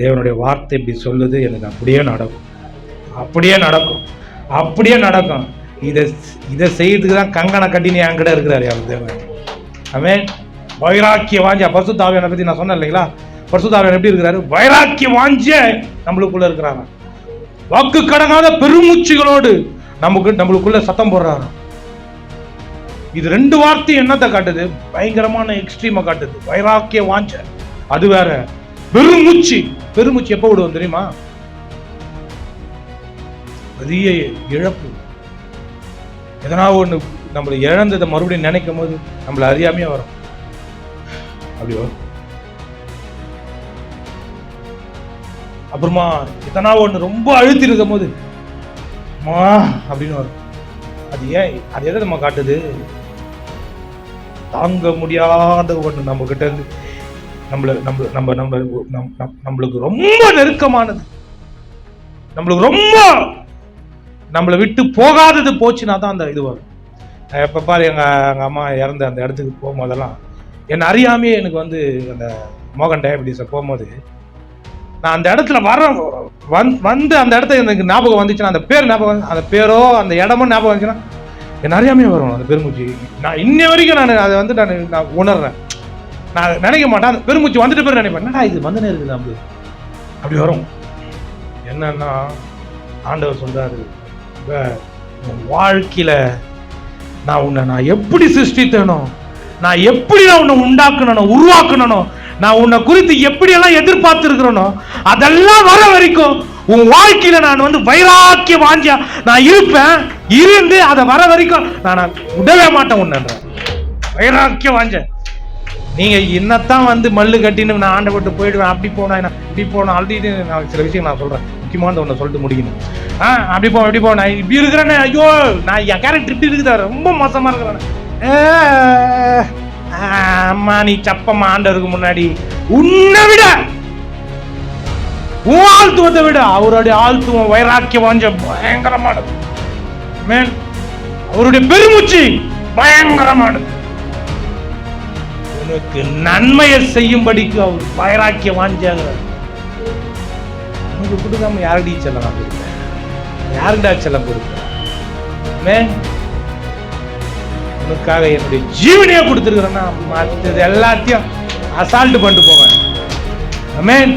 தேவனுடைய வார்த்தை இப்படி சொல்லுது எனக்கு அப்படியே நடக்கும். அப்படியே நடக்கும். அப்படியே நடக்கும். இதை இதை செய்யறதுக்கு தான் கங்கண கட்டினி என்கிட்ட இருக்கிறார் யார் தேவன்? அவன் வைராக்கிய வாஞ்ச பரிசுத்தாவியனை பற்றி நான் சொன்னேன் இல்லைங்களா? பரிசுத்தாவியன் எப்படி இருக்கிறாரு? வைராக்கிய வாஞ்ச நம்மளுக்குள்ள இருக்கிறாங்க வாக்கு கடங்காத பெருமூச்சுகளோடு நமக்கு நம்மளுக்குள்ள சத்தம் போடுறாரு இது ரெண்டு வார்த்தையும் என்னத்தை காட்டுது? பயங்கரமான எக்ஸ்ட்ரீமை காட்டுது. வைராக்கிய வாஞ்ச அது வேற. பெருமூச்சு. பெருமூச்சு எப்போ விடுவோம் தெரியுமா? பெரிய இழப்பு. எதனா ஒண்ணு நம்மளை இழந்ததை மறுபடியும் நினைக்கும் போது நம்மளை அறியாமையே வரும். அப்படி வரும். அப்புறமா எதனா ஒண்ணு ரொம்ப அழுத்தி இருக்கும் போது மா அப்படின்னு வரும். அது ஏன் அது எதை நம்ம காட்டுது? தாங்க முடியாத ஒண்ணு நம்ம கிட்ட இருந்து. நம்மள நம்ம நம்ம நம்ம நம்- நம்- நம்மளுக்கு ரொம்ப நெருக்கமானது. நம்மளுக்கு ரொம்ப நம்மளை விட்டு போகாதது போச்சுன்னா தான் அந்த இது வரும். நான் எப்போ பாரு எங்கள் எங்கள் அம்மா இறந்த அந்த இடத்துக்கு போகும்போதெல்லாம் என்னை அறியாமையே எனக்கு வந்து அந்த மோகன் டயபிட்டிஸை போகும்போது நான் அந்த இடத்துல வர வந் வந்து அந்த இடத்த எனக்கு ஞாபகம் வந்துச்சுன்னா அந்த பேர் ஞாபகம் அந்த பேரோ அந்த இடமோ ஞாபகம் வந்துச்சுன்னா என் அறியாமையே வரும் அந்த பெருமூச்சி. நான் இன்ன வரைக்கும் நான் அதை வந்து நான் நான் உணர்றேன். நான் நினைக்க மாட்டேன். அந்த பெருமூச்சு வந்துட்டு பேர் நினைப்பேன். என்னடா இது? வந்துனே இருக்குது அப்படி அப்படி வரும். என்னன்னா ஆண்டவர் சொல்றாரு உன் வாழ்க்கையில நான் உன்னை நான் எப்படி சிருஷ்டித்தேனோ நான் எப்படி நான் உன்னை உண்டாக்கணும் உருவாக்கணும் நான் உன்னை குறித்து எப்படியெல்லாம் எதிர்பார்த்துருக்குறனோ அதெல்லாம் வர வரைக்கும் உன் வாழ்க்கையில் நான் வந்து வைராக்கிய வாஞ்சியா நான் இருப்பேன். இருந்து அதை வர வரைக்கும் நான் விடவே மாட்டேன் உன்னன்ற வைராக்கிய வாஞ்சேன் நீங்கள் என்னத்தான் வந்து மல்லு கட்டின்னு நான் ஆண்டை விட்டு போயிடுவேன் அப்படி போனா இப்படி போனோம் ஆல்ரெடி நான் சில விஷயம் நான் சொல்கிறேன் முக்கியமானது ஒன்று சொல்லிட்டு முடிக்கணும். ஆ அப்படி போ அப்படி போ. நான் இப்படி இருக்கிறேனே ஐயோ நான் என் கேரக்டர் இப்படி இருக்குதா ரொம்ப மோசமா இருக்கிறேன். அம்மா நீ சப்பம்மா ஆண்டவருக்கு முன்னாடி உன்னை விட உன் ஆழ்த்துவத்தை விட அவருடைய ஆழ்த்துவம் வைராக்கியம் வாஞ்ச பயங்கரமானது. மேன் அவருடைய பெருமூச்சு பயங்கரமானது. உனக்கு நன்மையை செய்யும்படிக்கு அவர் பயராக்கிய வாஞ்சாகிறார் உனக்கு கொடுக்காம யாரடி செல்லம் கொடுக்க? யாருடா செல்லம் கொடுக்க? மேன் உனக்காக என்னுடைய ஜீவனையை கொடுத்துருக்குறேன்னா மற்றது எல்லாத்தையும் அசால்ட் பண்ணிட்டு போவேன். அமேன்